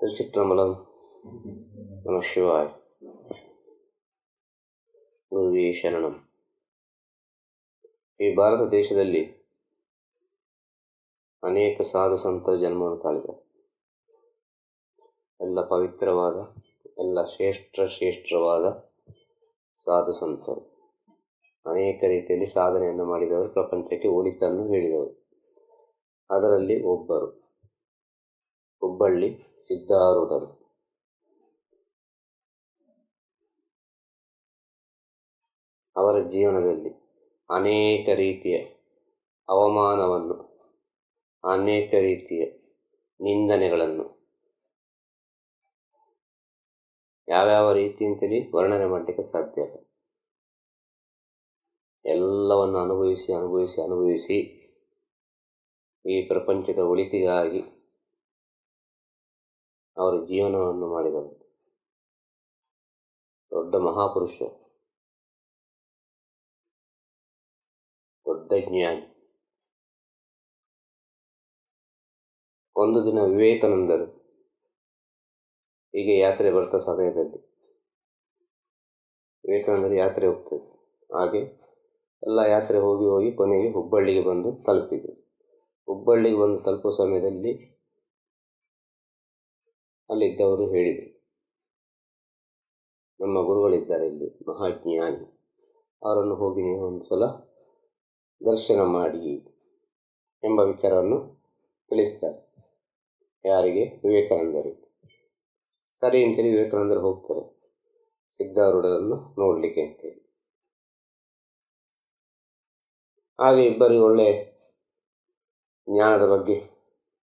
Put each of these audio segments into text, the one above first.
திருச்சிற்றம்பலம் நம சிவாய் ಗುರುವೇ ಶರಣಂ ಈ ಭಾರತ ದೇಶದಲ್ಲಿ ಅನೇಕ ಸಾಧು ಸಂತರ ಜನ್ಮವನ್ನು ತಾಳಿದ್ದಾರೆ ಎಲ್ಲ ಪವಿತ್ರವಾದ ಎಲ್ಲ ಶ್ರೇಷ್ಠ ಶ್ರೇಷ್ಠವಾದ ಸಾಧು ಸಂತರು ಅನೇಕ ರೀತಿಯಲ್ಲಿ ಸಾಧನೆಯನ್ನು ಮಾಡಿದವರು ಪ್ರಪಂಚಕ್ಕೆ ಒಳಿತನ್ನು ಹೇಳಿದವರು ಅದರಲ್ಲಿ ಒಬ್ಬರು ಹುಬ್ಬಳ್ಳಿ ಸಿದ್ಧಾರೂಢರು. ಅವರ ಜೀವನದಲ್ಲಿ ಅನೇಕ ರೀತಿಯ ಅವಮಾನವನ್ನು, ಅನೇಕ ರೀತಿಯ ನಿಂದನೆಗಳನ್ನು, ಯಾವ್ಯಾವ ರೀತಿ ಅಂತೇಳಿ ವರ್ಣನೆ ಮಾಡಲಿಕ್ಕೆ ಸಾಧ್ಯ ಇಲ್ಲ. ಎಲ್ಲವನ್ನು ಅನುಭವಿಸಿ ಅನುಭವಿಸಿ ಅನುಭವಿಸಿ ಈ ಪ್ರಪಂಚದ ಒಳಿತಿಗಾಗಿ ಅವರ ಜೀವನವನ್ನು ಮಾಡಿದರು. ದೊಡ್ಡ ಮಹಾಪುರುಷ. ದೊಡ್ಡ ಜ್ಞಾನಿ. ಒಂದು ದಿನ ವಿವೇಕಾನಂದರು. ಹೀಗೆ ಯಾತ್ರೆ ಬರ್ತಾ ಸಮಯದಲ್ಲಿ. ವಿವೇಕಾನಂದರು ಯಾತ್ರೆ ಹೋಗ್ತದೆ ಹಾಗೆ ಎಲ್ಲ ಯಾತ್ರೆ ಹೋಗಿ ಹೋಗಿ ಕೊನೆಗೆ ಹುಬ್ಬಳ್ಳಿಗೆ ಬಂದು ತಲುಪಿದರು. ಹುಬ್ಬಳ್ಳಿಗೆ ಬಂದು ತಲುಪುವ ಸಮಯದಲ್ಲಿ ಅಲ್ಲಿದ್ದವರು ಹೇಳಿದರು. ನಮ್ಮ ಗುರುಗಳಿದ್ದಾರೆ ಇಲ್ಲಿ, ಮಹಾಜ್ಞಾನಿ. ಅವರನ್ನು ಹೋಗಿ ನೀವು ಒಂದು ಸಲ ದರ್ಶನ ಮಾಡಿ ಎಂಬ ವಿಚಾರವನ್ನು ತಿಳಿಸ್ತಾರೆ. ಯಾರಿಗೆ? ವಿವೇಕಾನಂದರು. ಸರಿ ಅಂತೇಳಿ ವಿವೇಕಾನಂದರು ಹೋಗ್ತಾರೆ. ಸಿದ್ಧಾರೂಢರನ್ನು ನೋಡಲಿಕ್ಕೆ ಅಂತೇಳಿ. ಹಾಗೆ ಇಬ್ಬರು ಒಳ್ಳೆ ಜ್ಞಾನದ ಬಗ್ಗೆ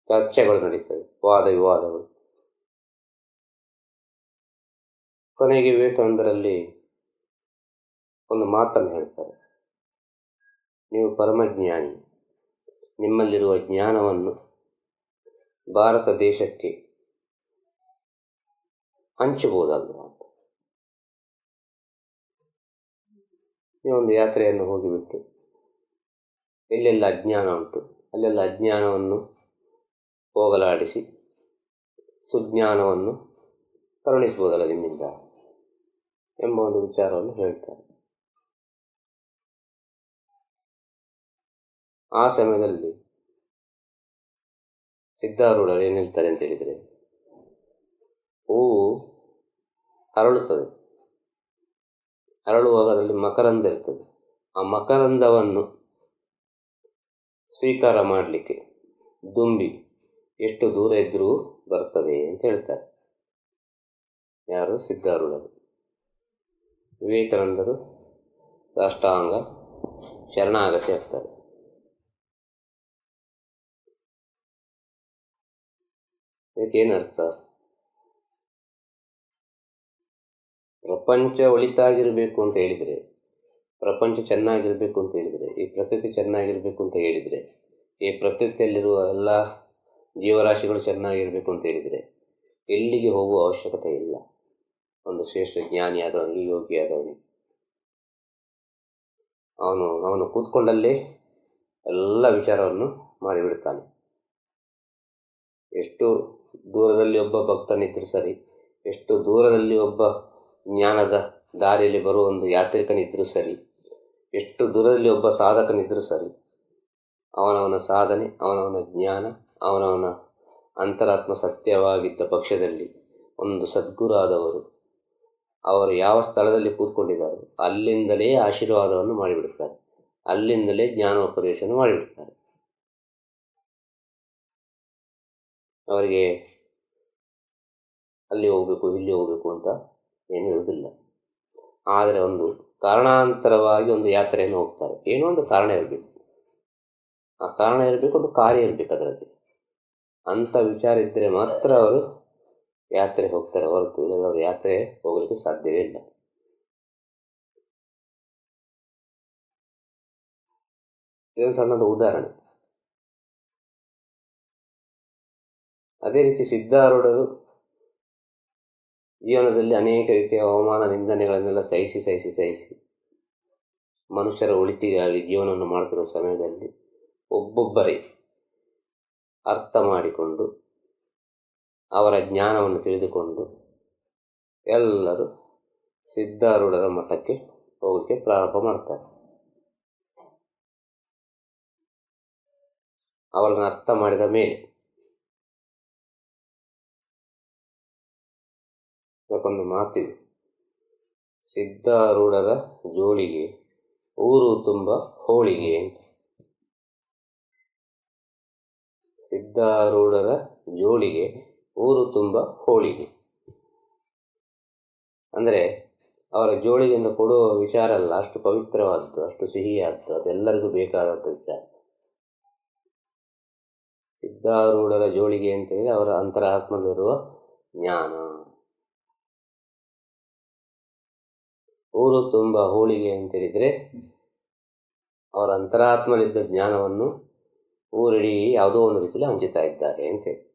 ಚರ್ಚೆಗಳು ನಡೀತದೆ. ವಾದ ವಿವಾದಗಳು. ಕೊನೆಗೆ ವಿವೇಕಾನಂದರಲ್ಲಿ ಒಂದು ಮಾತನ್ನು ಹೇಳ್ತಾರೆ. ನೀವು ಪರಮಜ್ಞಾನಿ, ನಿಮ್ಮಲ್ಲಿರುವ ಜ್ಞಾನವನ್ನು ಭಾರತ ದೇಶಕ್ಕೆ ಹಂಚಬಹುದಲ್ವ ಅಂತ ನೀವೊಂದು ಯಾತ್ರೆಯನ್ನು ಹೋಗಿಬಿಟ್ಟು ಎಲ್ಲೆಲ್ಲ ಅಜ್ಞಾನ ಉಂಟು. ಅಲ್ಲೆಲ್ಲ ಅಜ್ಞಾನವನ್ನು ಹೋಗಲಾಡಿಸಿ ಸುಜ್ಞಾನವನ್ನು ಕರುಣಿಸ್ಬೋದಲ್ಲ ನಿಮ್ಮಿಂದ? ಎಂಬ ಒಂದು ವಿಚಾರವನ್ನು ಹೇಳ್ತಾರೆ. ಆ ಸಮಯದಲ್ಲಿ ಸಿದ್ಧಾರೂಢರು ಏನು ಹೇಳ್ತಾರೆ ಅಂತ ಹೇಳಿದರೆ ಹೂವು ಅರಳುತ್ತದೆ. ಅರಳುವಾಗ ಅದರಲ್ಲಿ ಮಕರಂದ ಇರ್ತದೆ. ಆ ಮಕರಂದವನ್ನು ಸ್ವೀಕಾರ ಮಾಡಲಿಕ್ಕೆ ದುಂಬಿ ಎಷ್ಟು ದೂರ ಇದ್ದರೂ ಬರ್ತದೆ ಅಂತ ಹೇಳ್ತಾರೆ. ಯಾರು? ಸಿದ್ಧಾರೂಢರು. ವಿವೇಕಾನಂದರು ಸಾಷ್ಟಾಂಗ ಶರಣಾಗತಿ ಆಗ್ತಾರೆ. ಇದಕ್ಕೇನರ್ಥ ಪ್ರಪಂಚ ಒಳಿತಾಗಿರಬೇಕು ಅಂತ ಹೇಳಿದರೆ, ಪ್ರಪಂಚ ಚೆನ್ನಾಗಿರಬೇಕು ಅಂತ ಹೇಳಿದರೆ, ಈ ಪ್ರಕೃತಿ ಚೆನ್ನಾಗಿರಬೇಕು ಅಂತ ಹೇಳಿದರೆ, ಈ ಪ್ರಕೃತಿಯಲ್ಲಿರುವ ಎಲ್ಲ ಜೀವರಾಶಿಗಳು ಚೆನ್ನಾಗಿರಬೇಕು ಅಂತ ಹೇಳಿದರೆ, ಎಲ್ಲಿಗೆ ಹೋಗುವ ಅವಶ್ಯಕತೆ ಇಲ್ಲ. ಒಂದು ಶ್ರೇಷ್ಠ ಜ್ಞಾನಿ ಆದವನಿಗೆ ಯೋಗಿ ಆದವನಿಗೆ. ಅವನು ಅವನು ಕೂತ್ಕೊಂಡಲ್ಲೇ ಎಲ್ಲ ವಿಚಾರವನ್ನು ಮಾಡಿಬಿಡ್ತಾನೆ. ಎಷ್ಟು ದೂರದಲ್ಲಿ ಒಬ್ಬ ಭಕ್ತನಿದ್ದರೂ ಸರಿ, ಎಷ್ಟು ದೂರದಲ್ಲಿ ಒಬ್ಬ ಜ್ಞಾನದ ದಾರಿಯಲ್ಲಿ ಬರುವ ಒಂದು ಯಾತ್ರಿಕನಿದ್ದರೂ ಸರಿ, ಎಷ್ಟು ದೂರದಲ್ಲಿ ಒಬ್ಬ ಸಾಧಕನಿದ್ದರೂ ಸರಿ, ಅವನವನ ಸಾಧನೆ, ಅವನವನ ಜ್ಞಾನ, ಅವನವನ ಅಂತರಾತ್ಮ ಸತ್ಯವಾಗಿದ್ದ ಪಕ್ಷದಲ್ಲಿ ಒಂದು ಸದ್ಗುರು ಆದವರು ಅವರು ಯಾವ ಸ್ಥಳದಲ್ಲಿ ಕೂತ್ಕೊಂಡಿದ್ದಾರೋ ಅಲ್ಲಿಂದಲೇ ಆಶೀರ್ವಾದವನ್ನು ಮಾಡಿಬಿಡ್ತಾರೆ. ಅಲ್ಲಿಂದಲೇ ಜ್ಞಾನೋಪದೇಶವನ್ನು ಮಾಡಿಬಿಡ್ತಾರೆ. ಅವರಿಗೆ ಅಲ್ಲಿ ಹೋಗಬೇಕು, ಇಲ್ಲಿ ಹೋಗಬೇಕು ಅಂತ ಏನೂ ಇರುವುದಿಲ್ಲ ಆದರೆ ಒಂದು ಕಾರಣಾಂತರವಾಗಿ ಒಂದು ಯಾತ್ರೆಯನ್ನು ಹೋಗ್ತಾರೆ. ಏನೋ ಒಂದು ಕಾರಣ ಇರಬೇಕು. ಆ ಕಾರಣ ಇರಬೇಕು, ಒಂದು ಕಾರ್ಯ ಇರಬೇಕು ಅದರಲ್ಲಿ. ಅಂಥ ವಿಚಾರ ಇದ್ದರೆ ಮಾತ್ರ ಅವರು ಯಾತ್ರೆ ಹೋಗ್ತಾರೆ. ಹೊರತು ಇಲ್ಲದವರು ಯಾತ್ರೆ ಹೋಗಲಿಕ್ಕೆ ಸಾಧ್ಯವೇ ಇಲ್ಲ. ಇದೊಂದು ಸಣ್ಣದ ಉದಾಹರಣೆ. ಅದೇ ರೀತಿ ಸಿದ್ಧಾರೂಢರು ಜೀವನದಲ್ಲಿ ಅನೇಕ ರೀತಿಯ ಅವಮಾನ ನಿಂದನೆಗಳನ್ನೆಲ್ಲ ಸಹಿಸಿ ಸಹಿಸಿ ಸಹಿಸಿ ಮನುಷ್ಯರ ಉಳಿತಿಗಾಗಿ ಜೀವನವನ್ನು ಮಾಡ್ತಿರುವ ಸಮಯದಲ್ಲಿ ಒಬ್ಬೊಬ್ಬರೇ ಅರ್ಥ ಮಾಡಿಕೊಂಡು ಅವರ ಜ್ಞಾನವನ್ನು ತಿಳಿದುಕೊಂಡು ಎಲ್ಲರೂ ಸಿದ್ಧಾರೂಢರ ಮಠಕ್ಕೆ ಹೋಗಲಿಕ್ಕೆ ಪ್ರಾರಂಭ ಮಾಡ್ತಾರೆ. ಅವರನ್ನು ಅರ್ಥ ಮಾಡಿದ ಮೇಲೆ ಅದಕ್ಕೊಂದು ಮಾತಿದೆ. ಸಿದ್ಧಾರೂಢರ ಜೋಳಿಗೆ ಊರು ತುಂಬ ಹೋಳಿಗೆ ಅಂತ ಸಿದ್ಧಾರೂಢರ ಜೋಳಿಗೆ ಊರು ತುಂಬ ಹೋಳಿಗೆ ಅಂದರೆ ಅವರ ಜೋಳಿಗೆಯನ್ನು ಕೊಡುವ ವಿಚಾರ ಅಲ್ಲ, ಅಷ್ಟು ಪವಿತ್ರವಾದದ್ದು, ಅಷ್ಟು ಸಿಹಿಯಾದದ್ದು, ಅದೆಲ್ಲರಿಗೂ ಬೇಕಾದಂಥ ವಿಚಾರ. ಸಿದ್ಧಾರೂಢರ ಜೋಳಿಗೆ ಅಂತ ಹೇಳಿ ಅವರ ಅಂತರಾತ್ಮದಲ್ಲಿರುವ ಜ್ಞಾನ. ಊರು ತುಂಬ ಹೋಳಿಗೆ ಅಂತ ಹೇಳಿದ್ರೆ ಅವರ ಅಂತರಾತ್ಮಲಿದ್ದ ಜ್ಞಾನವನ್ನು ಊರಿಡೀ ಯಾವುದೋ ಒಂದು ರೀತಿಯಲ್ಲಿ ಹಂಚುತ್ತಾ ಇದ್ದಾರೆ ಅಂತೇಳಿ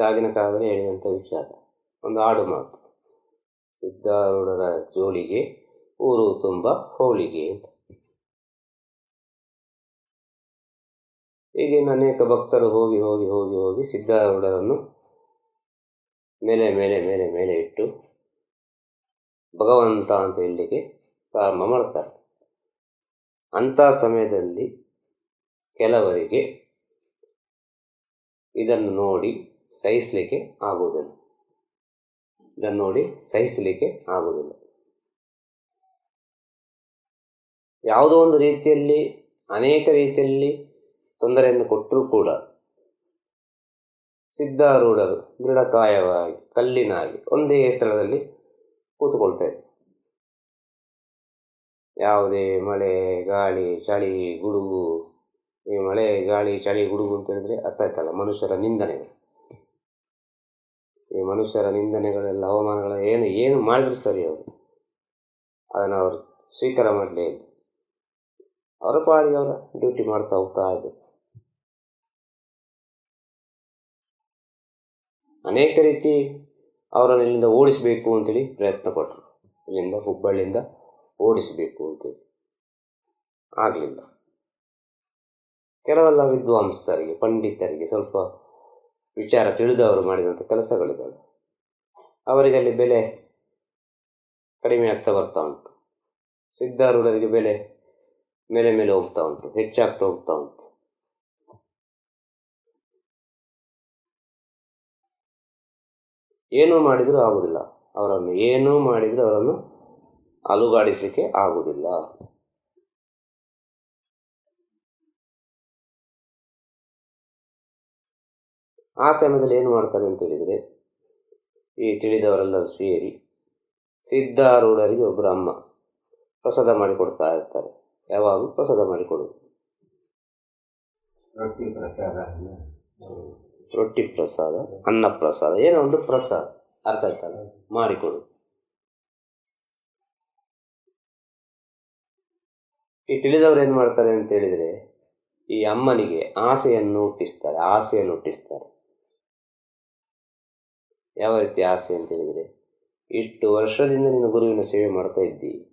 ಆಗಿನ ಕಾಲದಲ್ಲಿ ಹೇಳಿದಂಥ ವಿಚಾರ ಒಂದು ಆಡು ಮಾತು. ಸಿದ್ಧಾರೂಢರ ಜೋಳಿಗೆ ಊರು ತುಂಬ ಹೋಳಿಗೆ ಅಂತ. ಈಗಿನ ಅನೇಕ ಭಕ್ತರು ಹೋಗಿ ಹೋಗಿ ಹೋಗಿ ಹೋಗಿ ಸಿದ್ಧಾರೂಢರನ್ನು ಮೇಲೆ ಮೇಲೆ ಮೇಲೆ ಮೇಲೆ ಇಟ್ಟು ಭಗವಂತ ಅಂತ ಹೇಳಲಿಕ್ಕೆ ಪ್ರಾರಂಭ ಮಾಡ್ತಾರೆ. ಅಂಥ ಸಮಯದಲ್ಲಿ ಕೆಲವರಿಗೆ ಇದನ್ನು ನೋಡಿ ಸಹಿಸಲಿಕ್ಕೆ ಆಗುವುದಿಲ್ಲ. ಇದನ್ನು ನೋಡಿ ಸಹಿಸಲಿಕ್ಕೆ ಆಗುವುದಿಲ್ಲ. ಯಾವುದೋ ಒಂದು ರೀತಿಯಲ್ಲಿ, ಅನೇಕ ರೀತಿಯಲ್ಲಿ ತೊಂದರೆಯನ್ನು ಕೊಟ್ಟರೂ ಕೂಡ ಸಿದ್ಧಾರೂಢರು, ದೃಢಕಾಯವಾಗಿ, ಕಲ್ಲಿನಾಗಿ ಒಂದೇ ಸ್ಥಳದಲ್ಲಿ ಕೂತುಕೊಳ್ತಾರೆ. ಯಾವುದೇ ಮಳೆ, ಗಾಳಿ, ಚಳಿ, ಗುಡುಗು, ಈ ಮಳೆ, ಗಾಳಿ, ಚಳಿ, ಗುಡುಗು ಅಂತ ಹೇಳಿದ್ರೆ ಅರ್ಥ ಆಯ್ತಲ್ಲ, ಮನುಷ್ಯರ ನಿಂದನೆಗಳು ಮನುಷ್ಯರ ನಿಂದನೆಗಳೆಲ್ಲ, ಅವಮಾನಗಳ ಏನು ಏನು ಮಾಡಿದ್ರು ಸರಿ ಅವರು. ಅದನ್ನು ಅವರು ಸ್ವೀಕಾರ ಮಾಡಲೇ ಅವರ ಪಾಡಿ ಅವರ ಡ್ಯೂಟಿ ಮಾಡ್ತಾ ಹೋಗ್ತಾ ಇದ್ದರು ಅನೇಕ ರೀತಿ ಅವರನ್ನು ಇಲ್ಲಿಂದ ಓಡಿಸಬೇಕು ಅಂತೇಳಿ ಪ್ರಯತ್ನ ಪಟ್ಟರು ಇಲ್ಲಿಂದ, ಹುಬ್ಬಳ್ಳಿಯಿಂದ ಓಡಿಸಬೇಕು ಅಂತೇಳಿ. ಆಗಲಿಲ್ಲ. ಕೆಲವೆಲ್ಲ ವಿದ್ವಾಂಸರಿಗೆ, ಪಂಡಿತರಿಗೆ ಸ್ವಲ್ಪ ವಿಚಾರ ತಿಳಿದವರು ಮಾಡಿದಂಥ ಕೆಲಸಗಳಿದ್ದಾವೆ. ಅವರಿಗೆ ಅಲ್ಲಿ ಬೆಲೆ ಕಡಿಮೆ ಆಗ್ತಾ ಬರ್ತಾ ಉಂಟು. ಸಿದ್ಧಾರೂಢರಿಗೆ ಬೆಲೆ ಮೇಲೆ ಮೇಲೆ ಹೋಗ್ತಾ ಉಂಟು, ಹೆಚ್ಚಾಗ್ತಾ ಹೋಗ್ತಾ ಉಂಟು. ಏನೂ ಮಾಡಿದರೂ ಆಗುವುದಿಲ್ಲ. ಅವರನ್ನು ಏನೂ ಮಾಡಿದರೂ ಅವರನ್ನು ಅಲುಗಾಡಿಸಲಿಕ್ಕೆ ಆಗುವುದಿಲ್ಲ. ಆ ಸಮಯದಲ್ಲಿ ಏನು ಮಾಡ್ತಾರೆ ಅಂತ ಹೇಳಿದರೆ ಈ ತಿಳಿದವರೆಲ್ಲರೂ ಸೇರಿ ಸಿದ್ಧಾರೂಢರಿಗೆ ಒಬ್ಬರು ಅಮ್ಮ ಪ್ರಸಾದ ಮಾಡಿಕೊಡ್ತಾ ಇರ್ತಾರೆ. ಯಾವಾಗಲೂ ಪ್ರಸಾದ ಮಾಡಿಕೊಡೋದು ರೊಟ್ಟಿ ಪ್ರಸಾದ ರೊಟ್ಟಿ ಪ್ರಸಾದ ಅನ್ನ ಪ್ರಸಾದ ಏನೋ ಒಂದು ಪ್ರಸಾದ ಅರ್ಥ ಆಯ್ತಲ್ಲ? ಮಾಡಿಕೊಡು ಈ ತಿಳಿದವರು ಏನು ಮಾಡ್ತಾರೆ ಅಂತ ಹೇಳಿದರೆ ಈ ಅಮ್ಮನಿಗೆ ಆಸೆಯನ್ನು ಹುಟ್ಟಿಸ್ತಾರೆ ಆಸೆಯನ್ನು ಹುಟ್ಟಿಸ್ತಾರೆ. ಯಾವ ರೀತಿ ಆಸೆ ಅಂತ ಹೇಳಿದರೆ, ಇಷ್ಟು ವರ್ಷದಿಂದ ನಿನ್ನ ಗುರುವಿನ ಸೇವೆ ಮಾಡ್ತಾ ಇದ್ದಿ.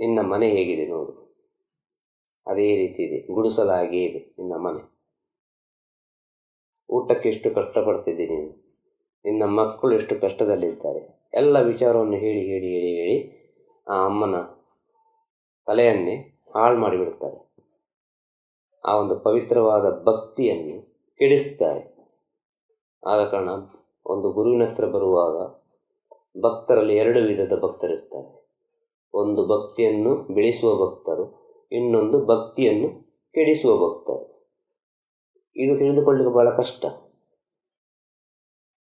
ನಿನ್ನ ಮನೆ ಹೇಗಿದೆ ನೋಡು. ಅದೇ ರೀತಿ ಇದೆ. ಗುಡಿಸಲಾಗಿಯೇ ಇದೆ ನಿನ್ನ ಮನೆ. ಊಟಕ್ಕೆ ಎಷ್ಟು ಕಷ್ಟಪಡ್ತಿದ್ದಿ ನೀನು? ನಿನ್ನ ಮಕ್ಕಳು ಎಷ್ಟು ಕಷ್ಟದಲ್ಲಿದ್ದಾರೆ ಎಲ್ಲ ವಿಚಾರವನ್ನು ಹೇಳಿ ಹೇಳಿ ಹೇಳಿ ಹೇಳಿ ಆ ಅಮ್ಮನ ತಲೆಯನ್ನೇ ಹಾಳು ಮಾಡಿಬಿಡ್ತಾರೆ. ಆ ಒಂದು ಪವಿತ್ರವಾದ ಭಕ್ತಿಯನ್ನು ಕೆಡಿಸ್ತಾರೆ. ಆದ ಕಾರಣ ಒಂದು ಗುರುವಿನ ಹತ್ರ ಬರುವಾಗ ಭಕ್ತರಲ್ಲಿ ಎರಡು ವಿಧದ ಭಕ್ತರಿರ್ತಾರೆ ಒಂದು ಭಕ್ತಿಯನ್ನು ಬೆಳೆಸುವ ಭಕ್ತರು, ಇನ್ನೊಂದು ಭಕ್ತಿಯನ್ನು ಕೆಡಿಸುವ ಭಕ್ತರು. ಇದು ತಿಳಿದುಕೊಳ್ಳಲು ಬಹಳ ಕಷ್ಟ.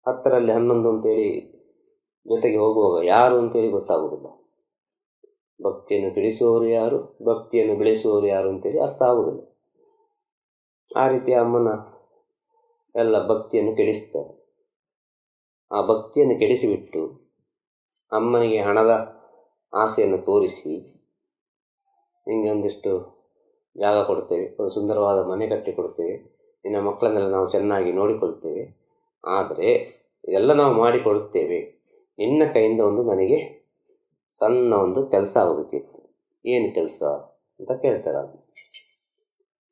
ಹತ್ತರಲ್ಲಿ ಹನ್ನೊಂದು ಅಂತೇಳಿ ಜೊತೆಗೆ ಹೋಗುವಾಗ ಯಾರು ಅಂತೇಳಿ ಗೊತ್ತಾಗುವುದಿಲ್ಲ. ಭಕ್ತಿಯನ್ನು ಕೆಡಿಸುವವರು ಯಾರು, ಭಕ್ತಿಯನ್ನು ಬೆಳೆಸುವವರು ಯಾರು ಅಂತೇಳಿ ಅರ್ಥ ಆಗುವುದಿಲ್ಲ. ಆ ರೀತಿ ಅಮ್ಮನ ಎಲ್ಲ ಭಕ್ತಿಯನ್ನು ಕೆಡಿಸ್ತಾರೆ. ಆ ಭಕ್ತಿಯನ್ನು ಕೆಡಿಸಿಬಿಟ್ಟು ಅಮ್ಮನಿಗೆ ಹಣದ ಆಸೆಯನ್ನು ತೋರಿಸಿ ನಿಮಗೆ ಒಂದಿಷ್ಟು ಜಾಗ ಕೊಡ್ತೇವೆ, ಒಂದು ಸುಂದರವಾದ ಮನೆ ಕಟ್ಟಿ ಕೊಡ್ತೇವೆ ನಿನ್ನ ಮಕ್ಕಳನ್ನೆಲ್ಲ ನಾವು ಚೆನ್ನಾಗಿ ನೋಡಿಕೊಳ್ತೇವೆ. ಆದರೆ ಇದೆಲ್ಲ ನಾವು ಮಾಡಿಕೊಡುತ್ತೇವೆ. ನಿನ್ನ ಕೈಯಿಂದ ಒಂದು ನನಗೆ ಸಣ್ಣ ಒಂದು ಕೆಲಸ ಆಗಬೇಕಿತ್ತು ಏನು ಕೆಲಸ ಅಂತ ಕೇಳ್ತಾರೆ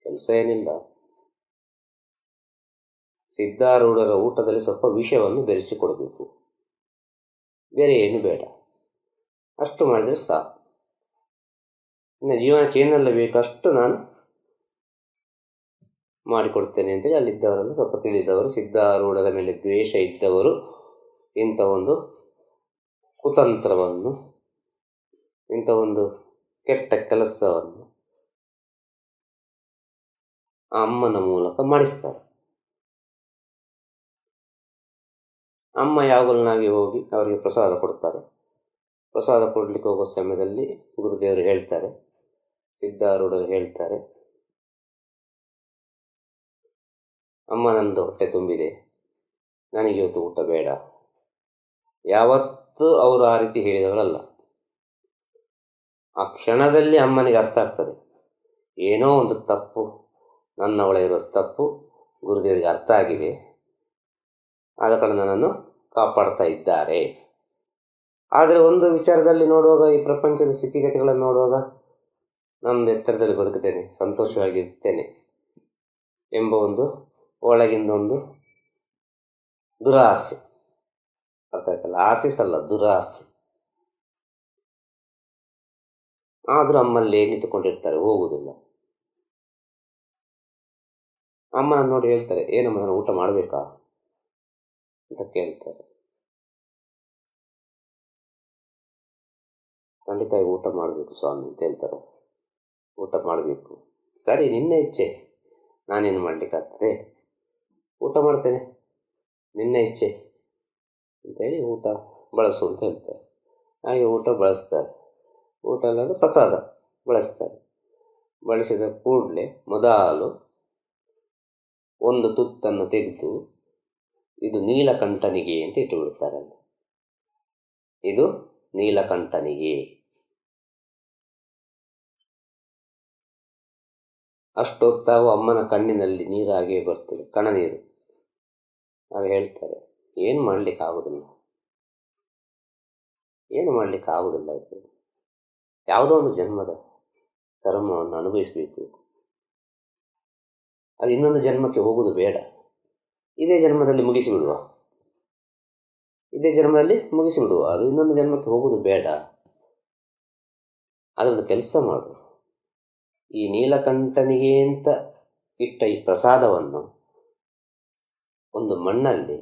ಕೆಲಸ ಏನಿಲ್ಲ. ಸಿದ್ಧಾರೂಢರ ಊಟದಲ್ಲಿ ಸ್ವಲ್ಪ ವಿಷವನ್ನು ಬೆರೆಸಿಕೊಡಬೇಕು. ಬೇರೆ ಏನು ಬೇಡ. ಅಷ್ಟು ಮಾಡಿದರೆ ಸಾಕು. ಇನ್ನು ಜೀವನಕ್ಕೆ ಏನೆಲ್ಲ ಬೇಕು ಅಷ್ಟು ನಾನು ಮಾಡಿಕೊಡ್ತೇನೆ ಅಂತೇಳಿ ಅಲ್ಲಿದ್ದವರನ್ನು ಸ್ವಲ್ಪ ತಿಳಿದವರು, ಸಿದ್ಧಾರೂಢರ ಮೇಲೆ ದ್ವೇಷ ಇದ್ದವರು ಇಂಥ ಒಂದು ಕುತಂತ್ರವನ್ನು, ಇಂಥ ಒಂದು ಕೆಟ್ಟ ಕೆಲಸವನ್ನು ಅಮ್ಮನ ಮೂಲಕ ಮಾಡಿಸ್ತಾರೆ. ಅಮ್ಮ ಯಾವಾಗಲನಾಗಿ ಹೋಗಿ ಅವರಿಗೆ ಪ್ರಸಾದ ಕೊಡ್ತಾರೆ. ಪ್ರಸಾದ ಕೊಡಲಿಕ್ಕೆ ಹೋಗೋ ಸಮಯದಲ್ಲಿ ಗುರುದೇವರು ಹೇಳ್ತಾರೆ. ಸಿದ್ಧಾರೂಢರು ಹೇಳ್ತಾರೆ. ಅಮ್ಮ ನಂದು ಹೊಟ್ಟೆ ತುಂಬಿದೆ. ನನಗೆ ಇವತ್ತು ಊಟ ಬೇಡ. ಯಾವತ್ತೂ ಅವರು ಆ ರೀತಿ ಹೇಳಿದವರಲ್ಲ. ಆ ಕ್ಷಣದಲ್ಲಿ ಅಮ್ಮನಿಗೆ ಅರ್ಥ ಆಗ್ತದೆ. ಏನೋ ಒಂದು ತಪ್ಪು ನನ್ನ ಒಳಗಿರೋ ತಪ್ಪು ಗುರುದೇವರಿಗೆ ಅರ್ಥ ಆಗಿದೆ. ಆದ ಕಾರಣ ನನ್ನನ್ನು ಕಾಪಾಡ್ತಾ ಇದ್ದಾರೆ ಆದರೆ ಒಂದು ವಿಚಾರದಲ್ಲಿ ನೋಡುವಾಗ ಈ ಪ್ರಪಂಚದ ಸ್ಥಿತಿಗತಿಗಳನ್ನು ನೋಡುವಾಗ ನಾನು ಎತ್ತರದಲ್ಲಿ ಬದುಕುತ್ತೇನೆ, ಸಂತೋಷವಾಗಿರ್ತೇನೆ ಎಂಬ ಒಂದು ಒಳಗಿಂದ ಒಂದು ದುರಾಸೆ. ಅರ್ಥ ಆಯ್ತಲ್ಲ? ಆಸೆ ಸಲ್ಲ ದುರಾಸೆ. ಆದರೂ ಅಮ್ಮಲ್ಲಿ ನಿಂತುಕೊಂಡಿರ್ತಾರೆ ಹೋಗುವುದಿಲ್ಲ. ಅಮ್ಮನ ನೋಡಿ ಹೇಳ್ತಾರೆ, ಏನಮ್ಮ, ನಾನು ಊಟ ಮಾಡಬೇಕಾ? ಅಂತ ಕೇಳ್ತಾರೆ ಖಂಡಿತ ಊಟ ಮಾಡಬೇಕು ಸ್ವಾಮಿ ಅಂತ ಹೇಳ್ತಾರೆ. ಊಟ ಮಾಡಬೇಕು. ಸರಿ, ನಿನ್ನ ಇಚ್ಛೆ. ನಾನೇನು ಮಾಡಲಿಕ್ಕಾಗ್ತದೆ ಊಟ ಮಾಡ್ತೇನೆ. ನಿನ್ನ ಇಚ್ಛೆ ಅಂತೇಳಿ ಊಟ ಬಳಸು ಅಂತ ಹೇಳ್ತಾರೆ. ಹಾಗೆ ಊಟ ಬಳಸ್ತಾರೆ. ಊಟ ಅಲ್ಲದೆ ಪ್ರಸಾದ ಬಳಸ್ತಾರೆ. ಬಳಸಿದ ಕೂಡಲೇ ಮೊದಲು ಒಂದು ತುತ್ತನ್ನು ತೆಗೆದು ಇದು ನೀಲಕಂಠನಿಗೆ ಅಂತ ಇಟ್ಟುಬಿಡ್ತಾರೆ ಇದು ನೀಲಕಂಠನಿಗೆ. ಅಷ್ಟೊತ್ತಾಗೂ ಅಮ್ಮನ ಕಣ್ಣಿನಲ್ಲಿ ನೀರು ಹಾಗೆ ಬರ್ತದೆ ಕಣ ನೀರು ಆಗ ಹೇಳ್ತಾರೆ, ಏನು ಮಾಡ್ಲಿಕ್ಕೆ ಆಗುದಿಲ್ಲ ಏನು ಮಾಡ್ಲಿಕ್ಕೆ ಆಗುದಿಲ್ಲ ಯಾವುದೋ ಒಂದು ಜನ್ಮದ ಕರ್ಮವನ್ನು ಅನುಭವಿಸಬೇಕು. ಅದು ಇನ್ನೊಂದು ಜನ್ಮಕ್ಕೆ ಹೋಗುವುದು ಬೇಡ. ಇದೇ ಜನ್ಮದಲ್ಲಿ ಮುಗಿಸಿಬಿಡುವ ಇದೇ ಜನ್ಮದಲ್ಲಿ ಮುಗಿಸಿಬಿಡುವ ಅದು ಇನ್ನೊಂದು ಜನ್ಮಕ್ಕೆ ಹೋಗುವುದು ಬೇಡ. ಅದೊಂದು ಕೆಲಸ ಮಾಡು. ಈ ನೀಲಕಂಠನಿಗೆ ಅಂತ ಇಟ್ಟ ಈ ಪ್ರಸಾದವನ್ನು ಒಂದು ಮಣ್ಣಲ್ಲಿ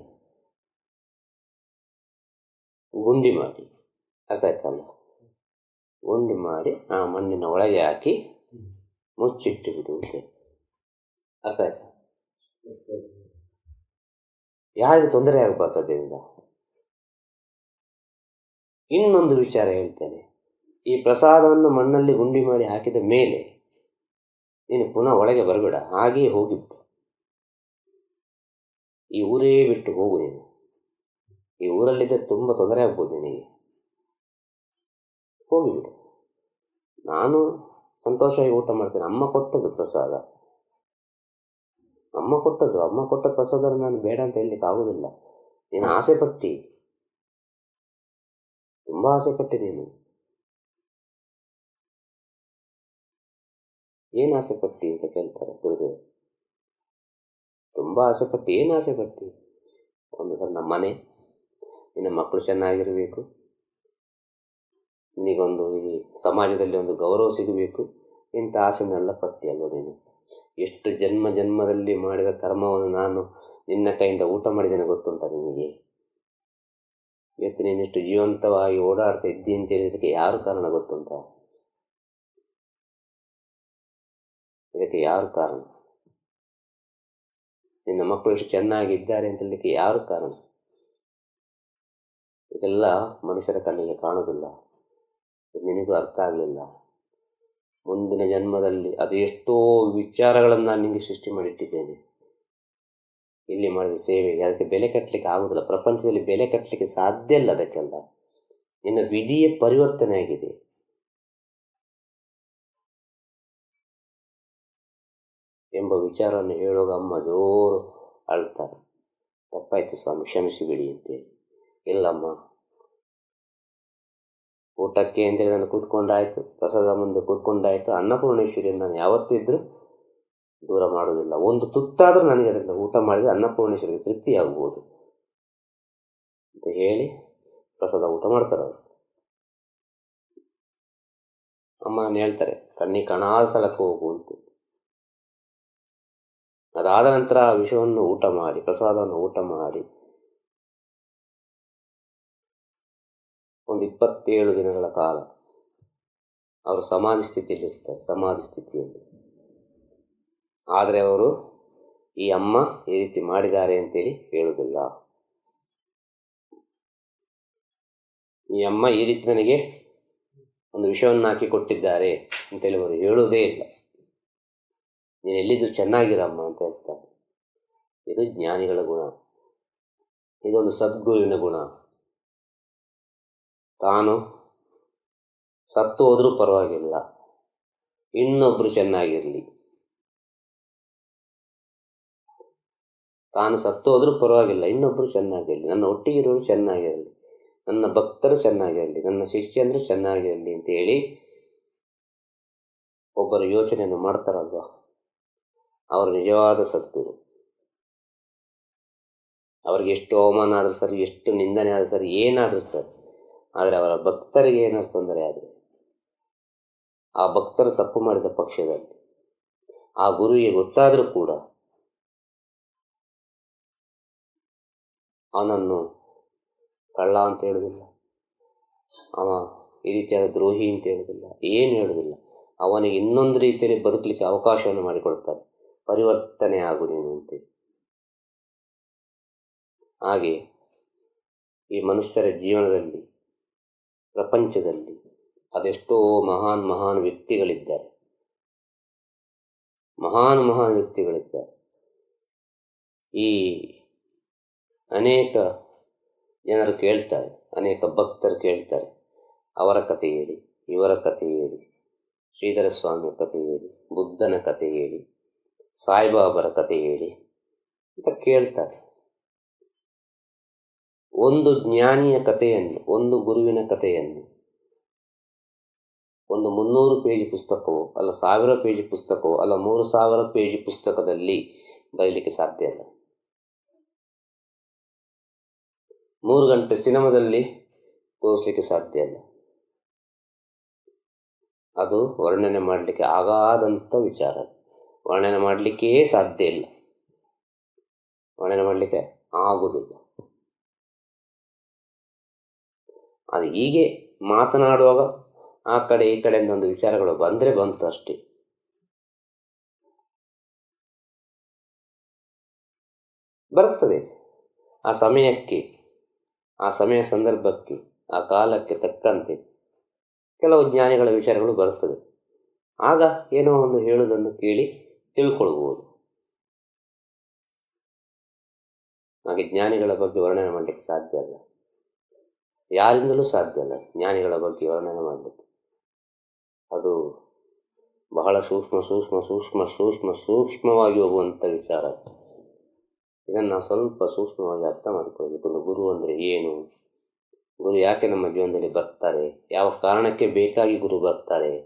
ಗುಂಡಿ ಮಾಡಿ, ಅರ್ಥ ಆಯ್ತಲ್ಲ? ಗುಂಡಿ ಮಾಡಿ ಆ ಮಣ್ಣಿನ ಒಳಗೆ ಹಾಕಿ ಮುಚ್ಚಿಟ್ಟು ಬಿಡುವುದೇ ಅರ್ಥ ಆಯ್ತಾ? ಯಾರಿಗೂ ತೊಂದರೆ ಆಗಬಾರ್ದು ಅದರಿಂದ. ಇನ್ನೊಂದು ವಿಚಾರ ಹೇಳ್ತೇನೆ. ಈ ಪ್ರಸಾದವನ್ನು ಮಣ್ಣಲ್ಲಿ ಗುಂಡಿ ಮಾಡಿ ಹಾಕಿದ ಮೇಲೆ ನೀನು ಪುನಃ ಒಳಗೆ ಬರಬೇಡ, ಹಾಗೆಯೇ ಹೋಗಿಬಿಟ್ಟು ಈ ಊರೇ ಬಿಟ್ಟು ಹೋಗು ನೀನು. ಈ ಊರಲ್ಲಿದ್ದರೆ ತುಂಬ ತೊಂದರೆ ಆಗ್ಬೋದು ನಿನಗೆ. ಹೋಗಿಬಿಡು. ನಾನು ಸಂತೋಷವಾಗಿ ಊಟ ಮಾಡ್ತೇನೆ. ಅಮ್ಮ ಕೊಟ್ಟದ್ದು ಪ್ರಸಾದ. ಅಮ್ಮ ಕೊಟ್ಟದ್ದು, ಅಮ್ಮ ಕೊಟ್ಟ ಪ್ರಸಾದ ನಾನು ಬೇಡ ಅಂತ ಹೇಳಲಿಕ್ಕೆ ಆಗೋದಿಲ್ಲ. ನೀನು ಆಸೆ ಪಟ್ಟಿ. ತುಂಬಾ ಆಸೆ ಪಟ್ಟಿ ನೀನು. ಏನು ಆಸೆ ಪಟ್ಟಿ ಅಂತ ಕೇಳ್ತಾರೆ ಗುರುದೇವ್? ತುಂಬ ಆಸೆ ಪಟ್ಟಿ. ಏನು ಆಸೆ ಪಟ್ಟಿ? ಒಂದು ಸಣ್ಣ ಮನೆ. ನಿನ್ನ ಮಕ್ಕಳು ಚೆನ್ನಾಗಿರಬೇಕು. ನಿನಗೊಂದು ಈ ಸಮಾಜದಲ್ಲಿ ಒಂದು ಗೌರವ ಸಿಗಬೇಕು. ಇಂಥ ಆಸೆನೆಲ್ಲ ಪಟ್ಟಿ ಅಲ್ವ ನೀನು? ಎಷ್ಟು ಜನ್ಮ ಜನ್ಮದಲ್ಲಿ ಮಾಡಿದ ಕರ್ಮವನ್ನು ನಾನು ನಿನ್ನ ಕೈಯಿಂದ ಊಟ ಮಾಡಿದ್ದೇನೆ ಗೊತ್ತುಂಟ ನಿನಗೆ? ಇವತ್ತು ನೀನೆಷ್ಟು ಜೀವಂತವಾಗಿ ಓಡಾಡ್ತಾ ಇದ್ದಿ ಅಂತ ಹೇಳಿದಕ್ಕೆ ಯಾರು ಕಾರಣ ಗೊತ್ತುಂಟ? ಇದಕ್ಕೆ ಯಾರು ಕಾರಣ? ನಿನ್ನ ಮಕ್ಕಳು ಎಷ್ಟು ಚೆನ್ನಾಗಿದ್ದಾರೆ ಅಂತ ಹೇಳಲಿಕ್ಕೆ ಯಾರು ಕಾರಣ? ಇದೆಲ್ಲ ಮನುಷ್ಯರ ಕಣ್ಣಿಗೆ ಕಾಣೋದಿಲ್ಲ ನಿನಗೂ ಅರ್ಥ ಆಗಲಿಲ್ಲ. ಮುಂದಿನ ಜನ್ಮದಲ್ಲಿ ಅದು ಎಷ್ಟೋ ವಿಚಾರಗಳನ್ನು ನಾನು ನಿಮಗೆ ಸೃಷ್ಟಿ ಮಾಡಿಟ್ಟಿದ್ದೇನೆ. ಇಲ್ಲಿ ಮಾಡಿದ ಸೇವೆಗೆ ಅದಕ್ಕೆ ಬೆಲೆ ಕಟ್ಟಲಿಕ್ಕೆ ಆಗುವುದಿಲ್ಲ ಪ್ರಪಂಚದಲ್ಲಿ ಬೆಲೆ ಕಟ್ಟಲಿಕ್ಕೆ ಸಾಧ್ಯ ಇಲ್ಲ ಅದಕ್ಕೆಲ್ಲ. ನಿನ್ನ ವಿಧಿಯೇ ಪರಿವರ್ತನೆ ಆಗಿದೆ. ಎಂಬ ವಿಚಾರವನ್ನು ಹೇಳುವಾಗ ಅಮ್ಮ ಜೋರು ಅಳ್ತಾರೆ. ತಪ್ಪಾಯಿತು ಸ್ವಾಮಿ, ಕ್ಷಮಿಸಿಬಿಡಿ ಅಂತೇಳಿ. ಇಲ್ಲಮ್ಮ ಊಟಕ್ಕೆ ಅಂತೇಳಿ ನಾನು ಕೂತ್ಕೊಂಡಾಯ್ತು, ಪ್ರಸಾದ ಮುಂದೆ ಕೂತ್ಕೊಂಡಾಯಿತು, ಅನ್ನಪೂರ್ಣೇಶ್ವರಿ ನಾನು ಯಾವತ್ತಿದ್ರೂ ದೂರ ಮಾಡುವುದಿಲ್ಲ ಒಂದು ತುತ್ತಾದರೂ ನನಗೆ ಅದರಿಂದ ಊಟ ಮಾಡಿದರೆ ಅನ್ನಪೂರ್ಣೇಶ್ವರಿಗೆ ತೃಪ್ತಿ ಆಗ್ಬೋದು. ಅಂತ ಹೇಳಿ ಪ್ರಸಾದ ಊಟ ಮಾಡ್ತಾರೆ ಅವರು. ಅಮ್ಮನ ಹೇಳ್ತಾರೆ ಕಣ್ಣಿ ಕಣಾದ ಸ್ಥಳಕ್ಕೆ ಹೋಗು ಅಂತ. ಅದಾದ ನಂತರ ಆ ವಿಷವನ್ನು ಊಟ ಮಾಡಿ, ಪ್ರಸಾದವನ್ನು ಊಟ ಮಾಡಿ ಒಂದು ಇಪ್ಪತ್ತೇಳು ದಿನಗಳ ಕಾಲ ಅವರು ಸಮಾಧಿ ಸ್ಥಿತಿಯಲ್ಲಿ ಇರ್ತಾರೆ ಸಮಾಧಿ ಸ್ಥಿತಿಯಲ್ಲಿ. ಆದರೆ ಅವರು ಈ ಅಮ್ಮ ಈ ರೀತಿ ಮಾಡಿದ್ದಾರೆ ಅಂತೇಳಿ ಹೇಳುವುದಿಲ್ಲ. ಈ ಅಮ್ಮ ಈ ರೀತಿ ನನಗೆ ಒಂದು ವಿಷವನ್ನು ಹಾಕಿ ಕೊಟ್ಟಿದ್ದಾರೆ ಅಂತೇಳಿ ಅವರು ಹೇಳುವುದೇ ಇಲ್ಲ. ನೀನು ಎಲ್ಲಿದ್ದು ಚೆನ್ನಾಗಿರಮ್ಮ ಅಂತ ಹೇಳ್ತಾರೆ. ಇದು ಜ್ಞಾನಿಗಳ ಗುಣ. ಇದೊಂದು ಸದ್ಗುರುವಿನ ಗುಣ. ತಾನು ಸತ್ತು ಹೋದರೂ ಪರವಾಗಿಲ್ಲ. ಇನ್ನೊಬ್ಬರು ಚೆನ್ನಾಗಿರಲಿ. ತಾನು ಸತ್ತು ಹೋದರೂ ಪರವಾಗಿಲ್ಲ. ಇನ್ನೊಬ್ಬರು ಚೆನ್ನಾಗಿರಲಿ. ನನ್ನ ಒಟ್ಟಿಗಿರೋರು ಚೆನ್ನಾಗಿರಲಿ. ನನ್ನ ಭಕ್ತರು ಚೆನ್ನಾಗಿರಲಿ. ನನ್ನ ಶಿಷ್ಯಂದರು ಚೆನ್ನಾಗಿರಲಿ ಅಂತ ಹೇಳಿ ಒಬ್ಬರು ಯೋಚನೆಯನ್ನು ಮಾಡ್ತಾರಲ್ವ? ಅವರು ನಿಜವಾದ ಸದ್ಗುರು. ಅವ್ರಿಗೆ ಎಷ್ಟು ಅವಮಾನ ಆದರೂ ಸರಿ, ಎಷ್ಟು ನಿಂದನೆ ಆದರೂ ಸರಿ, ಏನಾದರೂ ಸರಿ. ಆದರೆ ಅವರ ಭಕ್ತರಿಗೆ ಏನಾದ್ರು ತೊಂದರೆ ಆದರೆ, ಆ ಭಕ್ತರು ತಪ್ಪು ಮಾಡಿದ ಪಕ್ಷದಲ್ಲಿ, ಆ ಗುರುವಿಗೆ ಗೊತ್ತಾದರೂ ಕೂಡ ಅವನನ್ನು ಕಳ್ಳ ಅಂತ ಹೇಳುವುದಿಲ್ಲ ಅವ ಈ ರೀತಿಯಾದ ದ್ರೋಹಿ ಅಂತ ಹೇಳುವುದಿಲ್ಲ ಏನು ಹೇಳುವುದಿಲ್ಲ ಅವನಿಗೆ ಇನ್ನೊಂದು ರೀತಿಯಲ್ಲಿ ಬದುಕಲಿಕ್ಕೆ ಅವಕಾಶವನ್ನು ಮಾಡಿಕೊಡ್ತಾರೆ ಪರಿವರ್ತನೆ ಆಗು ನೀನು ಅಂತೇಳಿ ಹಾಗೆ ಈ ಮನುಷ್ಯರ ಜೀವನದಲ್ಲಿ ಪ್ರಪಂಚದಲ್ಲಿ ಅದೆಷ್ಟೋ ಮಹಾನ್ ಮಹಾನ್ ವ್ಯಕ್ತಿಗಳಿದ್ದಾರೆ. ಮಹಾನ್ ಮಹಾನ್ ವ್ಯಕ್ತಿಗಳಿದ್ದಾರೆ. ಈ ಅನೇಕ ಜನರು ಕೇಳ್ತಾರೆ, ಅನೇಕ ಭಕ್ತರು ಕೇಳ್ತಾರೆ, ಅವರ ಕಥೆ ಹೇಳಿ, ಇವರ ಕಥೆ ಹೇಳಿ ಶ್ರೀಧರ ಸ್ವಾಮಿಯ ಕಥೆ ಹೇಳಿ, ಬುದ್ಧನ ಕಥೆ ಹೇಳಿ, ಸಾಯಿಬಾಬರ ಕಥೆ ಹೇಳಿ ಅಂತ ಕೇಳ್ತಾರೆ. ಒಂದು ಜ್ಞಾನಿಯ ಕಥೆಯನ್ನು, ಒಂದು ಗುರುವಿನ ಕಥೆಯನ್ನು, ಒಂದು ಮುನ್ನೂರು ಪೇಜ್ ಪುಸ್ತಕವೋ, ಅಲ್ಲ ಸಾವಿರ ಪೇಜ್ ಪುಸ್ತಕವೋ, ಅಲ್ಲ ಮೂರು ಸಾವಿರ ಪೇಜ್ ಪುಸ್ತಕದಲ್ಲಿ ಬರೀಲಿಕ್ಕೆ ಸಾಧ್ಯ ಇಲ್ಲ. ಮೂರು ಗಂಟೆ ಸಿನಿಮಾದಲ್ಲಿ ತೋರಿಸ್ಲಿಕ್ಕೆ ಸಾಧ್ಯ ಇಲ್ಲ. ಅದು ವರ್ಣನೆ ಮಾಡಲಿಕ್ಕೆ ಆಗಾದಂಥ ವಿಚಾರ. ವರ್ಣನೆ ಮಾಡಲಿಕ್ಕೇ ಸಾಧ್ಯ ಇಲ್ಲ. ವರ್ಣನೆ ಮಾಡಲಿಕ್ಕೆ ಆಗುವುದಿಲ್ಲ ಅದು ಹೀಗೆ ಮಾತನಾಡುವಾಗ ಆ ಕಡೆ ಈ ಕಡೆಯಿಂದ ಒಂದು ವಿಚಾರಗಳು ಬಂದರೆ ಬಂತು ಅಷ್ಟೇ. ಬರ್ತದೆ ಆ ಸಮಯಕ್ಕೆ, ಆ ಸಮಯ ಸಂದರ್ಭಕ್ಕೆ, ಆ ಕಾಲಕ್ಕೆ ತಕ್ಕಂತೆ ಕೆಲವು ಜ್ಞಾನಿಗಳ ವಿಚಾರಗಳು ಬರ್ತದೆ ಆಗ ಏನೋ ಒಂದು ಹೇಳುವುದನ್ನು ಕೇಳಿ ತಿಳ್ಕೊಳ್ಬೋದು. ಹಾಗೆ ಜ್ಞಾನಿಗಳ ಬಗ್ಗೆ ವರ್ಣನೆ ಮಾಡಲಿಕ್ಕೆ ಸಾಧ್ಯ ಅಲ್ಲ. ಯಾರಿಂದಲೂ ಸಾಧ್ಯ ಅಲ್ಲ ಜ್ಞಾನಿಗಳ ಬಗ್ಗೆ ವರ್ಣನೆ ಮಾಡಲಿಕ್ಕೆ ಅದು ಬಹಳ ಸೂಕ್ಷ್ಮ ಸೂಕ್ಷ್ಮ ಸೂಕ್ಷ್ಮ ಸೂಕ್ಷ್ಮ, ಸೂಕ್ಷ್ಮವಾಗಿ ಹೋಗುವಂಥ ವಿಚಾರ. ಇದನ್ನು ನಾವು ಸ್ವಲ್ಪ ಸೂಕ್ಷ್ಮವಾಗಿ ಅರ್ಥ ಮಾಡಿಕೊಳ್ಬೇಕು. ಒಂದು ಗುರು ಅಂದರೆ ಏನು? ಗುರು ಯಾಕೆ ನಮ್ಮ ಜೀವನದಲ್ಲಿ ಬರ್ತಾರೆ? ಯಾವ ಕಾರಣಕ್ಕೆ ಬೇಕಾಗಿ ಗುರು ಬರ್ತಾರೆ?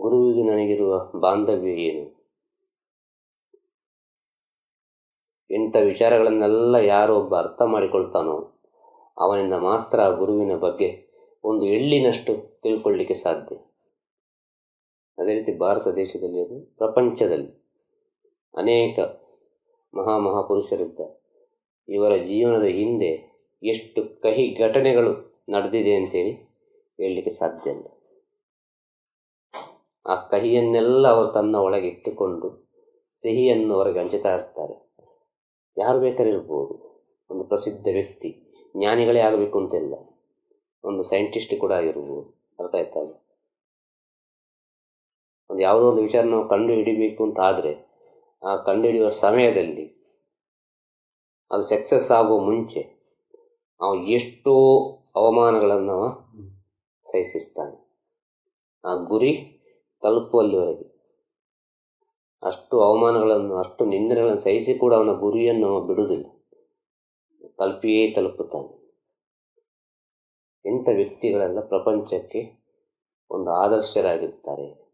ಗುರುವಿಗೆ ನನಗಿರುವ ಬಾಂಧವ್ಯ ಏನು? ಇಂಥ ವಿಚಾರಗಳನ್ನೆಲ್ಲ ಯಾರೋ ಒಬ್ಬ ಅರ್ಥ ಮಾಡಿಕೊಳ್ತಾನೋ? ಅವನಿಂದ ಮಾತ್ರ ಆ ಗುರುವಿನ ಬಗ್ಗೆ ಒಂದು ಎಳ್ಳಿನಷ್ಟು ತಿಳ್ಕೊಳ್ಳಿಕ್ಕೆ ಸಾಧ್ಯ. ಅದೇ ರೀತಿ ಭಾರತ ದೇಶದಲ್ಲಿ ಅದು ಪ್ರಪಂಚದಲ್ಲಿ ಅನೇಕ ಮಹಾ ಮಹಾಪುರುಷರಿದ್ದಾರೆ ಇವರ ಜೀವನದ ಹಿಂದೆ ಎಷ್ಟು ಕಹಿ ಘಟನೆಗಳು ನಡೆದಿದೆ ಅಂತೇಳಿ ಹೇಳಲಿಕ್ಕೆ ಸಾಧ್ಯ ಇಲ್ಲ. ಆ ಕಹಿಯನ್ನೆಲ್ಲ ಅವರು ತನ್ನ ಒಳಗೆ ಇಟ್ಟುಕೊಂಡು ಸಿಹಿಯನ್ನು ಅವರಿಗೆ ಹಂಚುತ್ತಾ ಇರ್ತಾರೆ. ಯಾರು ಬೇಕಾದ್ರೂ ಇರ್ಬೋದು. ಒಂದು ಪ್ರಸಿದ್ಧ ವ್ಯಕ್ತಿ. ಜ್ಞಾನಿಗಳೇ ಆಗಬೇಕು ಅಂತಿಲ್ಲ. ಒಂದು ಸೈಂಟಿಸ್ಟ್ ಕೂಡ ಆಗಿರ್ಬೋದು, ಅರ್ಥ ಆಯ್ತಾ? ಒಂದು ಯಾವುದೋ ಒಂದು ವಿಚಾರ ನಾವು ಕಂಡು ಹಿಡಿಬೇಕು ಅಂತ ಆದರೆ, ಆ ಕಂಡು ಹಿಡಿಯುವ ಸಮಯದಲ್ಲಿ ಅದು ಸಕ್ಸಸ್ ಆಗುವ ಮುಂಚೆ ಅವ ಎಷ್ಟೋ ಅವಮಾನಗಳನ್ನು ಅವ ಸಹಿಸಿರ್ತಾನೆ. ಆ ಗುರಿ ತಲುಪುವಲ್ಲಿವರೆಗೆ ಅಷ್ಟು ಅವಮಾನಗಳನ್ನು, ಅಷ್ಟು ನಿಂದನೆಗಳನ್ನು ಸಹಿಸಿ ಕೂಡ ಅವನ ಗುರಿಯನ್ನು ಬಿಡುವುದಿಲ್ಲ. ತಲುಪಿಯೇ ತಲುಪುತ್ತಾನೆ. ಇಂಥ ವ್ಯಕ್ತಿಗಳೆಲ್ಲ ಪ್ರಪಂಚಕ್ಕೆ ಒಂದು ಆದರ್ಶರಾಗಿರ್ತಾರೆ.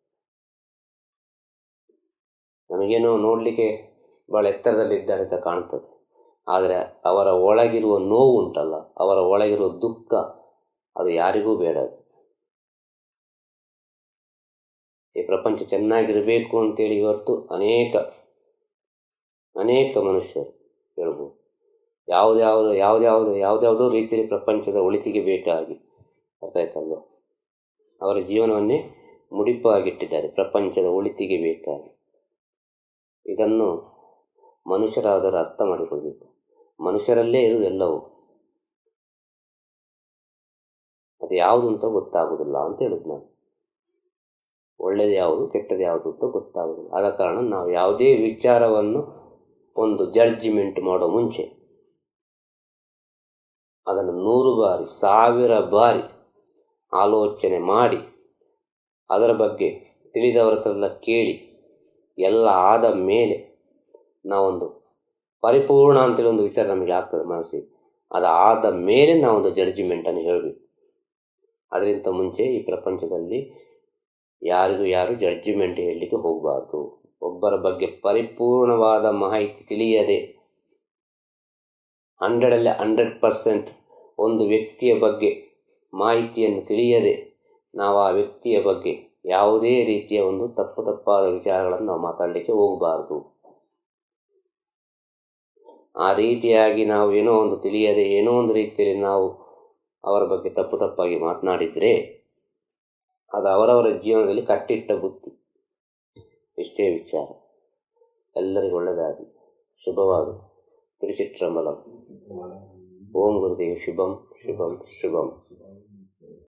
ನಮಗೇನೋ ನೋಡಲಿಕ್ಕೆ ಭಾಳ ಎತ್ತರದಲ್ಲಿದ್ದಾರೆ ಅಂತ ಕಾಣ್ತದೆ. ಆದರೆ ಅವರ ಒಳಗಿರುವ ನೋವು ಉಂಟಲ್ಲ, ಅವರ ಒಳಗಿರುವ ದುಃಖ, ಅದು ಯಾರಿಗೂ ಬೇಡ ಈ ಪ್ರಪಂಚ ಚೆನ್ನಾಗಿರಬೇಕು ಅಂತೇಳಿ ಇವತ್ತು ಅನೇಕ ಅನೇಕ ಮನುಷ್ಯರು ಹೇಳ್ಬೋದು. ಯಾವುದ್ಯಾವುದು, ಯಾವ್ದ್ಯಾವ್ದು, ಯಾವುದ್ಯಾವುದೋ ರೀತಿಯಲ್ಲಿ ಪ್ರಪಂಚದ ಒಳಿತಿಗೆ ಬೇಕಾಗಿ ಅರ್ಥ ಆಯ್ತಲ್ವ ಅವರ ಜೀವನವನ್ನೇ ಮುಡಿಪಾಗಿಟ್ಟಿದ್ದಾರೆ, ಪ್ರಪಂಚದ ಒಳಿತಿಗೆ ಬೇಕಾಗಿ ಇದನ್ನು ಮನುಷ್ಯರಾದರೂ ಅರ್ಥ ಮಾಡಿಕೊಳ್ಬೇಕು. ಮನುಷ್ಯರಲ್ಲೇ ಇರುವುದೆಲ್ಲವೂ ಅದು ಯಾವುದು ಅಂತ ಗೊತ್ತಾಗುವುದಿಲ್ಲ ಅಂತ ಹೇಳಿದ್ ನಾನು. ಒಳ್ಳೆಯದು ಯಾವುದು ಕೆಟ್ಟದ್ದು ಯಾವುದು ಅಂತ ಗೊತ್ತಾಗುವುದಿಲ್ಲ. ಆದ ಕಾರಣ ನಾವು ಯಾವುದೇ ವಿಚಾರವನ್ನು ಒಂದು ಜಡ್ಜ್ಮೆಂಟ್ ಮಾಡೋ ಮುಂಚೆ ಅದನ್ನು ನೂರು ಬಾರಿ, ಸಾವಿರ ಬಾರಿ ಆಲೋಚನೆ ಮಾಡಿ, ಅದರ ಬಗ್ಗೆ ತಿಳಿದವರ ಹತ್ರ ಕೇಳಿ, ಎಲ್ಲ ಆದ ಮೇಲೆ ನಾವೊಂದು ಪರಿಪೂರ್ಣ ಅಂತೇಳಿ ಒಂದು ವಿಚಾರ ನಮಗೆ ಆಗ್ತದೆ ಮನಸ್ಸಿಗೆ. ಆದ ಮೇಲೆ ನಾವೊಂದು ಜಡ್ಜ್ಮೆಂಟನ್ನು ಹೇಳಬೇಕು. ಅದರಿಂದ ಮುಂಚೆ ಈ ಪ್ರಪಂಚದಲ್ಲಿ ಯಾರಿಗೂ ಯಾರು ಜಡ್ಜ್ಮೆಂಟ್ ಹೇಳಲಿಕ್ಕೆ ಹೋಗಬಾರ್ದು. ಒಬ್ಬರ ಬಗ್ಗೆ ಪರಿಪೂರ್ಣವಾದ ಮಾಹಿತಿ ತಿಳಿಯದೆ ಹಂಡ್ರೆಡಲ್ಲಿ ಹಂಡ್ರೆಡ್ ಪರ್ಸೆಂಟ್ ಒಂದು ವ್ಯಕ್ತಿಯ ಬಗ್ಗೆ ಮಾಹಿತಿಯನ್ನು ತಿಳಿಯದೆ ನಾವು ಆ ವ್ಯಕ್ತಿಯ ಬಗ್ಗೆ ಯಾವುದೇ ರೀತಿಯ ಒಂದು ತಪ್ಪು ತಪ್ಪಾದ ವಿಚಾರಗಳನ್ನು ನಾವು ಮಾತಾಡಲಿಕ್ಕೆ ಹೋಗಬಾರದು. ಆ ರೀತಿಯಾಗಿ ನಾವು ಏನೋ ಒಂದು ತಿಳಿಯದೆ ಏನೋ ಒಂದು ರೀತಿಯಲ್ಲಿ ನಾವು ಅವರ ಬಗ್ಗೆ ತಪ್ಪು ತಪ್ಪಾಗಿ ಮಾತನಾಡಿದರೆ ಅದು ಅವರವರ ಜೀವನದಲ್ಲಿ ಕಟ್ಟಿಟ್ಟ ಬುತ್ತಿ. ಇಷ್ಟೇ ವಿಚಾರ. ಎಲ್ಲರಿಗೂ ಒಳ್ಳೆಯದಾಗಲಿ. ಶುಭವಾಗಲಿ. ತಿರುಚಿಟ್ರಂಬಲಂ ఓం గురుదేవ్ శుభం శుభం శుభం